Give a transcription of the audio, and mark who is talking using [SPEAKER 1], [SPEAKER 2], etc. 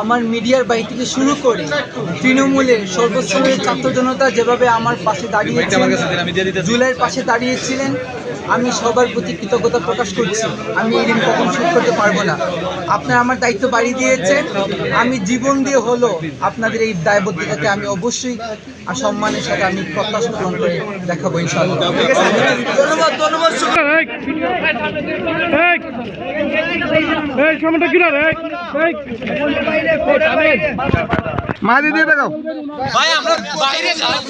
[SPEAKER 1] আমার মিডিয়ার বাড়ি থেকে শুরু করে তৃণমূলের সর্বস্তরের ছাত্র জনতা যেভাবে আমার পাশে দাঁড়িয়েছিলেন জুলাইয়ের পাশে দাঁড়িয়েছিলেন আমি সবার প্রতি কৃতজ্ঞতা প্রকাশ করছি। আমি এই ঋণ কখন শোধ করতে পারব না। আপনারা আমার দায়িত্ব বাড়িয়ে দিয়েছেন। আমি জীবন দিয়ে হলো আপনাদের এই দায়বদ্ধতাকে আমি অবশ্যই আর সম্মানের সাথে আমি প্রত্যাশা পূরণ করে দেখাবো ইনশাআল্লাহ। ধন্যবাদ ধন্যবাদ।
[SPEAKER 2] এই সামনেটা কিনা রে?
[SPEAKER 3] মা দিদি দেখাও।
[SPEAKER 1] ভাই আমরা বাইরে যাই।